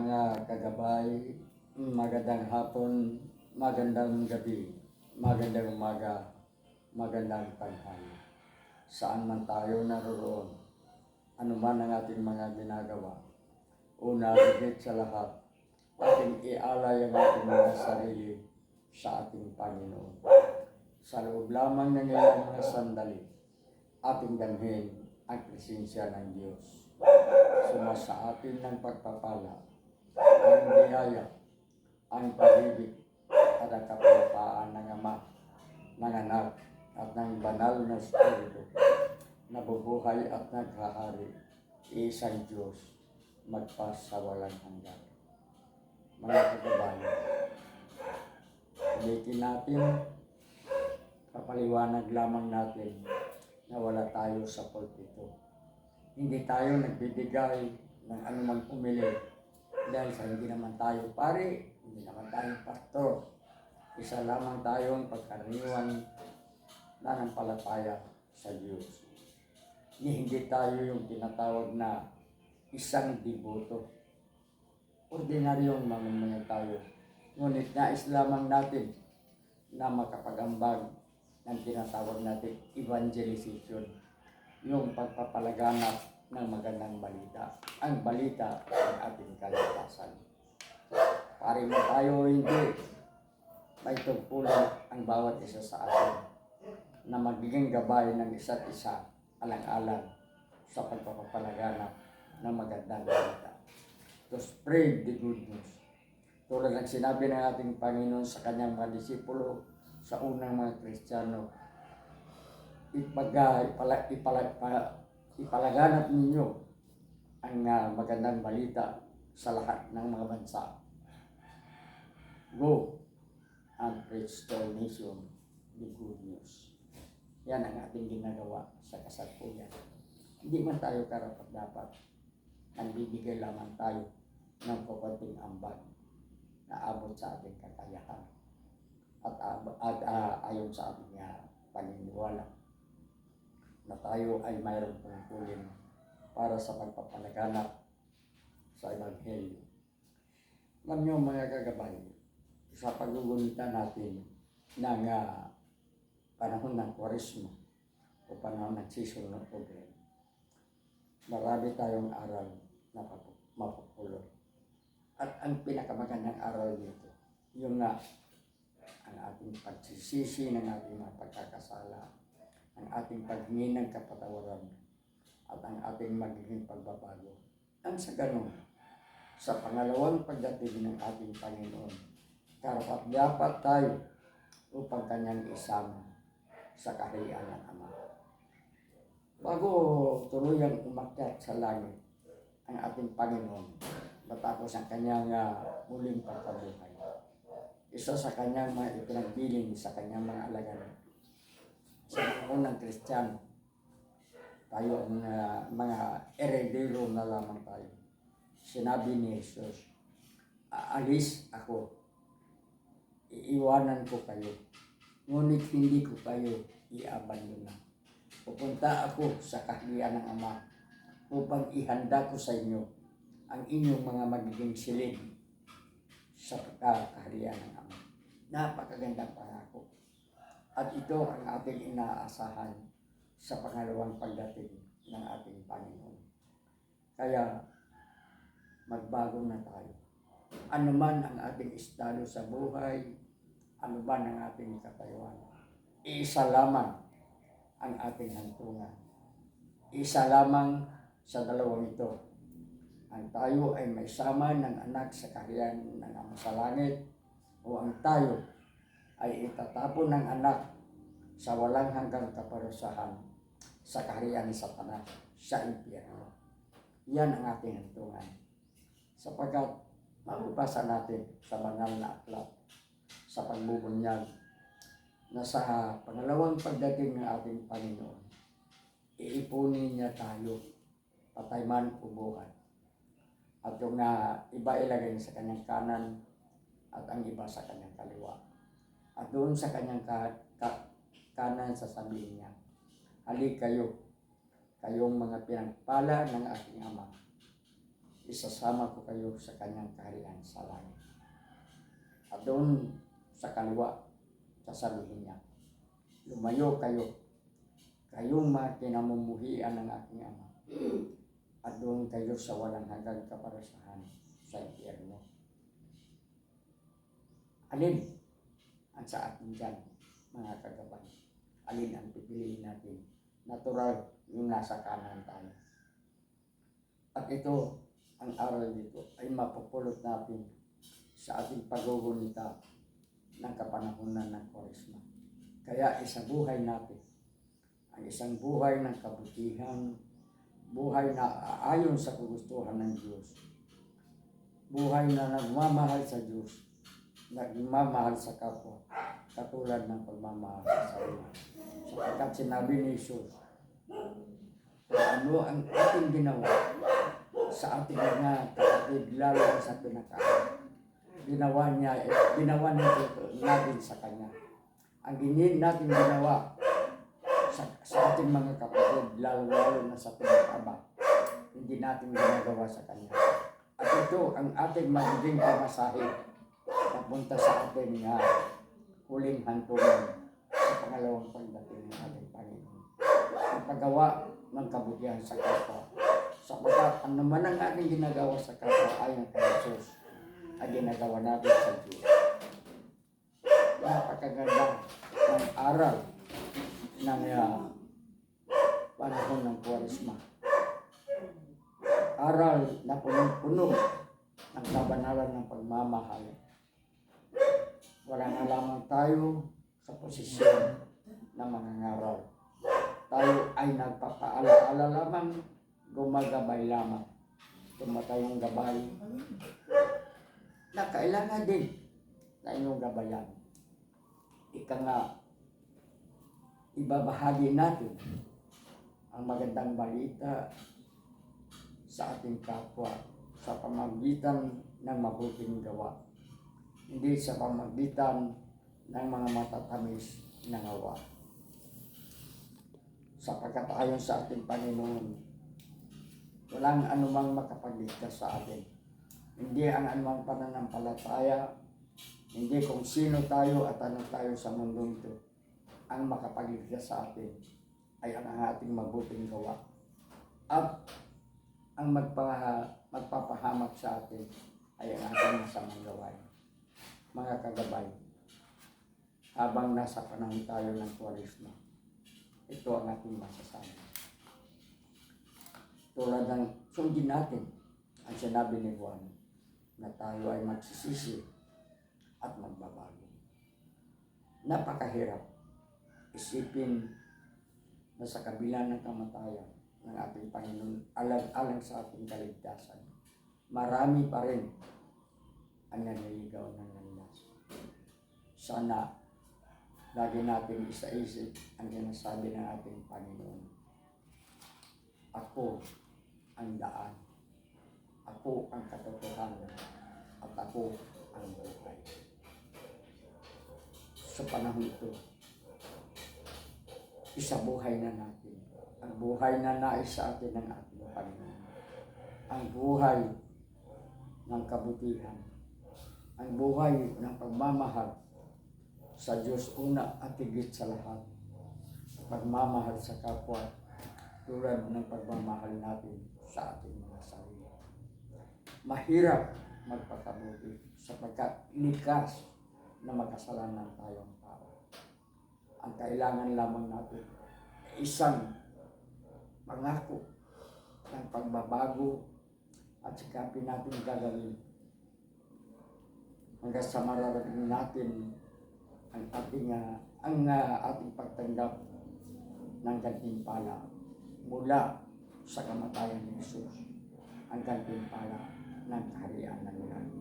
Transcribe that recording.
mga kagabay, magandang hapon, magandang gabi, magandang umaga, magandang tanghali. Saan man tayo naroon, ano man ang ating mga ginagawa, una, higit sa lahat, ating ialay ang ating mga sarili sa ating Panginoon. Sa loob lamang ng ilang mga sandali, ating damhin ang presensya ng Diyos. Suma sa atin ng pagpapala, ang biyaya, ang pag-ibig, at ang kapayapaan ng Ama, ng Anak, at ng banal na Espiritu, nabubuhay at naghahari, isang Diyos, magpas sa walang hanggan. Mga kagabayan, ulitin natin, kapaliwanag lamang natin na wala tayo sa pulpito. Hindi tayo nagbibigay ng anumang umili dahil sa hindi naman tayo pare, hindi naman tayo pastor. Isa lamang tayong pagkaraniwan nanampalataya sa Diyos. Ni hindi tayo yung tinatawag na isang diboto. Ordinaryong mamamayan tayo. Ngunit nais lamang natin na makapagambag ng tinatawag natin evangelization. Yung pagpapalaganap ng magandang balita. Ang balita ng ating kaligtasan. Pare mo tayo hindi, may tungkulan ang bawat isa sa atin na magiging gabay ng isa't isa alang-alang sa pagpapalaganap ng magandang balita. To spread the good news. Tulad ng sinabi ng ating Panginoon sa kanyang mga disipulo sa unang mga Kristiyano, ipaga, ipala, ipala, ipala- ipalaganap ninyo ang ah, magandang balita sa lahat ng mga bansa. Go and preach to all nation the good news. Yan ang ating ginagawa sa kasapuyan. Hindi man tayo karapat dapat. Nagbibigay lamang tayo ng kukunting ambag na abot sa ating kakayahan at, at ah, ayon sa ating ah, paniniwala na tayo ay mayroong tungkulin para sa pagpapalaganap sa Ebanghelyo. Alam niyo mga kagabay, sa paggugunita natin ng ah, panahon ng Kwaresma o panahon ng season ng program, marami tayong aral na mapupulot. At ang pinakamagandang aral nito, yung nga, ang ating pagsisisi ng ating mga pagkakasala, ang ating paghingi ng kapatawaran, at ang ating magiging pagbabago. Ang sa ganun, sa pangalawang pagdating ng ating Panginoon, karapat dapat tayo upang kanyang isama sa kaharian ng Ama. Bago tuluyang umakyat sa langit ang ating Panginoon, matapos ang kanyang ah, muling pagkabuhay. Isa sa kanyang mga ipinagbiling sa kanyang mga alagad. Unang Kristiyano, tayo ang ah, mga eredero na lamang tayo. Sinabi ni Jesus, aalis ako, iiwanan ko kayo, ngunit hindi ko kayo iabandonan. Pupunta ako sa kahlian ng Ama upang ihanda ko sa inyo ang inyong mga magiging silid sa ah, kaharian ng Ama. Napakagandang pangako. At ito ang ating inaasahan sa pangalawang pagdating ng ating Panginoon. Kaya magbago na tayo. Ano man ang ating estado sa buhay, ano man ang ating katayuan, isa lamang ang ating hantungan. Isa lamang sa dalawang ito. Ang tayo ay may sama ng anak sa kaharian ng Ama sa langit o ang tayo ay itatapon ng anak sa walang hanggang kaparusahan sa kaharian ni Satanas sa impyerno. Yan ang ating hantungan. Sapagkat mababasa natin sa banal na aklat sa pagbubunyag na sa pangalawang pagdating ng ating Panginoon, iipunin niya tayo, patay man o buhay. At yung na iba ilagay sa kanyang kanan at ang iba sa kanyang kaliwa. At doon sa kanyang ka, ka- kanan sasabihin niya, Hali kayo, kayong mga pinagpala ng aking ama. isasama ko kayo sa kanyang kaharian sa langit. At doon sa kaliwa, sasabihin niya, lumayo kayo, kayong mga kinamumuhian ng aking ama. At doon kayo sa walang hanggang kaparasahan sa impyerno. Alin ang sa atin dyan, mga kagabay? Alin ang pipiliin natin? Natural yung nasa kanan tayo. At ito, ang aral dito ay mapupulot natin sa ating paggugunita ng kapanahunan ng Koresma. Kaya isabuhay natin ang isang buhay ng kabutihan, buhay na aayon sa kagustuhan ng Diyos, buhay na nagmamahal sa Diyos, nagmamahal sa kapwa, katulad ng pagmamahal sa sarili. Sapagkat sinabi ni Jesus, ano ang ating ginawa sa ating mga kapatid, lalo sa pinakaan, ginawa niya, ginawa ito natin sa Kanya. Ang ginin natin ginawa sa, sa ating mga kapatid, lalo-lalo na sa pinakaba, hindi natin ginagawa sa Kanya. At ito ang ating magiging pamasahe papunta sa ating uh, huling hantungan sa pangalawang pagdating ng ating Panginoon. Ang paggawa ng kabutihan sa kapwa. Sapagkat ang naman ang ating ginagawa sa kapwa ayon kay Jesus ay ginagawa natin sa Diyos. Napakaganda ng aral ng uh, panahon ng Kwaresma. Aral na punong-puno ng kabanalan ng pagmamahal. Wala na lamang tayo sa posisyon ng mga ngaral. Tayo ay nagpapaalaala lamang, gumagabay lamang. Tumatayong gabay na kailangan din na inyong gabayan. Ika nga, ibabahagi natin ang magandang balita sa ating kapwa sa pamagitan ng mabuting gawa. Hindi sa pamagitan ng mga matatamis na gawa. Sapagkat ayon sa ating Panginoon, walang anumang makapagligtas sa atin. Hindi ang anumang pananampalataya, hindi kung sino tayo at ano tayo sa mundo ito ang makapagligtas sa atin ay ang ating mabuting gawa. At ang magpa, magpapahamak sa atin ay ang ating masamang gawain. Mga kagabay, habang nasa panahon tayo ng Kwaresma, ito ang ating masasabi. Tulad ng sundin natin ang sinabi ni Juan na tayo ay magsisisi at magbabago. Napakahirap isipin na sa kabila ng kamatayan ng ating Panginoon alang-alang sa ating kaligtasan, marami pa rin ang naniligaw ng landas. Sana lagi natin isa-isip ang sinasabi ng ating Panginoon. Ako ang daan. Ako ang katotohanan. At ako ang buhay. Sa panahon ito, isabuhay na natin ang buhay na nais sa atin ng ating Panginoon. Ang buhay ng kabutihan. Ang buhay ng pagmamahal sa Diyos una at higit sa lahat. Pagmamahal sa kapwa tulad ng pagmamahal natin sa ating mga sarili. Mahirap magpakabuti sapagkat likas na magkasalanan tayong tao. Ang kailangan lamang natin isang pangako ng pagbabago at sikapin natin gagawin hanggang sa mararating natin ang ating uh, ang uh, ating pagtanggap ng gantimpala mula sa kamatayan ni Jesus ang gantimpala ng kaharian ng langit.